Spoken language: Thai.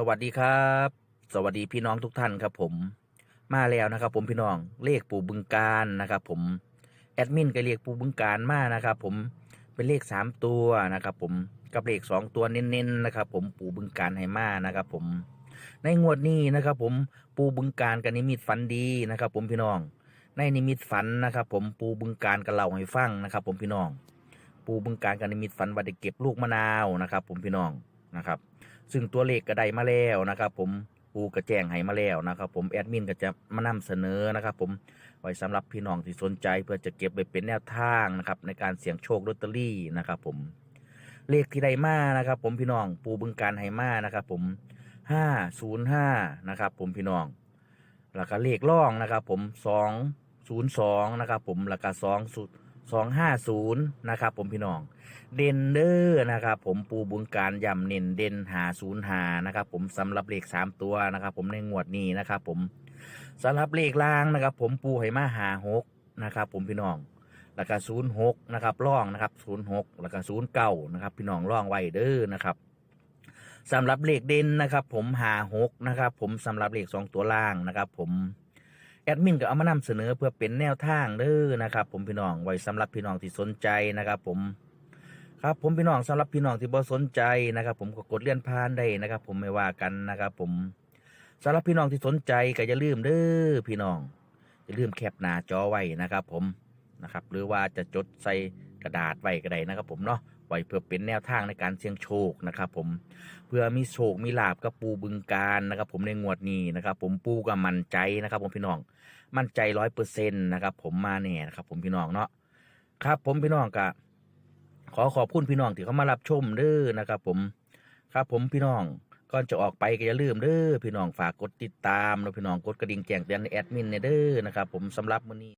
สวัสดีครับ สวัสดีพี่น้องทุกท่านครับ ผมมาแล้วนะครับ ผมพี่น้องเลขปู่บึงการนะครับ ผมแอดมินก็เรียกปู่บึงการมานะครับ ผมเป็นเลขสามตัวนะครับ ผมกับเลขสองตัวเน้นๆนะครับ ผมปู่บึงการให้มานะครับ ผม ในงวดนี้นะครับ ผมปู่บึงการกับนิมิตฝันดีนะครับ ผมพี่น้อง ในนิมิตฝันนะครับ ผมปู่บึงการกับเล่าให้ฟังนะครับ ผมพี่น้อง ปู่บึงการกับนิมิตฝันว่าได้เก็บลูกมะนาวนะครับ ผมพี่น้องนะครับ ซึ่งตัวเลขก็ได้มาแล้วนะครับ ผมปูก็แจ้งให้มาแล้วนะครับ ผมแอดมินก็จะมานำเสนอนะครับ ผมไว้สำหรับพี่น้องที่สนใจเพื่อจะเก็บไปเป็นแนวทางนะครับ ในการเสี่ยงโชคลอตเตอรี่นะครับ ผมเลขที่ได้มานะครับ ผมพี่น้องปูบึงการให้มานะครับ ผมห้าศูนย์ห้านะครับ ผมพี่น้องแล้วก็เลขล่องนะครับ ผมสองศูนย์สองนะครับ ผมแล้วก็สองศู สองห้าศูนย์นะครับ ผมพี่น้อง เดนเด้อนะครับ ผมปูบุญการย่ำเน้นเดนหาศูนย์หานะครับ ผมสำหรับเลขสามตัวนะครับ ผมในงวดนี้นะครับ ผมสำหรับเลขล่างนะครับ ผมปูให้มาหาหกนะครับ ผมพี่น้องแล้วก็ศูนย์หกนะครับร่องนะครับศูนย์หกแล้วก็ศูนย์เก้านะครับ พี่น้องร่องไว้เด้อนะครับสำหรับเลขเด่นนะครับ ผมหาหกนะครับ ผมสำหรับเลขสองตัวล่างนะครับ ผม แอดมินก็เอามานำเสนอเพื่อเป็นแนวทางเด้อนะครับ ผมพี่น้องไว้สำหรับพี่น้องที่สนใจนะครับ ผมครับผมพี่น้องสำหรับพี่น้องที่บ่สนใจนะครับ ผมก็กดเลื่อนผ่านได้นะครับ ผมไม่ว่ากันนะครับ ผมสำหรับพี่น้องที่สนใจก็อย่าลืมเด้อพี่น้องอย่าลืมแคปหน้าจอไว้นะครับ ผมนะครับ หรือว่าจะจดใส่ กระดาษไว้ก็ได้นะครับ ผมเนาะไว้เพื่อเป็นแนวทางในการเสี่ยงโชคนะครับ ผมเพื่อมีโชคมีลาบกับปูบึงการนะครับ ผมในงวดนี้นะครับ ผมปูก็มั่นใจนะครับ ผมพี่น้องมั่นใจร้อยเปอร์เซ็นต์นะครับ ผมมาแน่นะครับ ผมพี่น้องเนาะครับ ผมพี่น้องกะขอขอบคุณพี่น้องที่เข้ามารับชมเด้อนะครับ ผมครับผมพี่น้องก่อนจะออกไปก็อย่าลืมเด้อพี่น้องฝากกดติดตามแล้วพี่น้องกดกระดิ่งแจ้งเตือนในแอดมินเนี่ยเด้อนะครับ ผมสำหรับมื้อนี้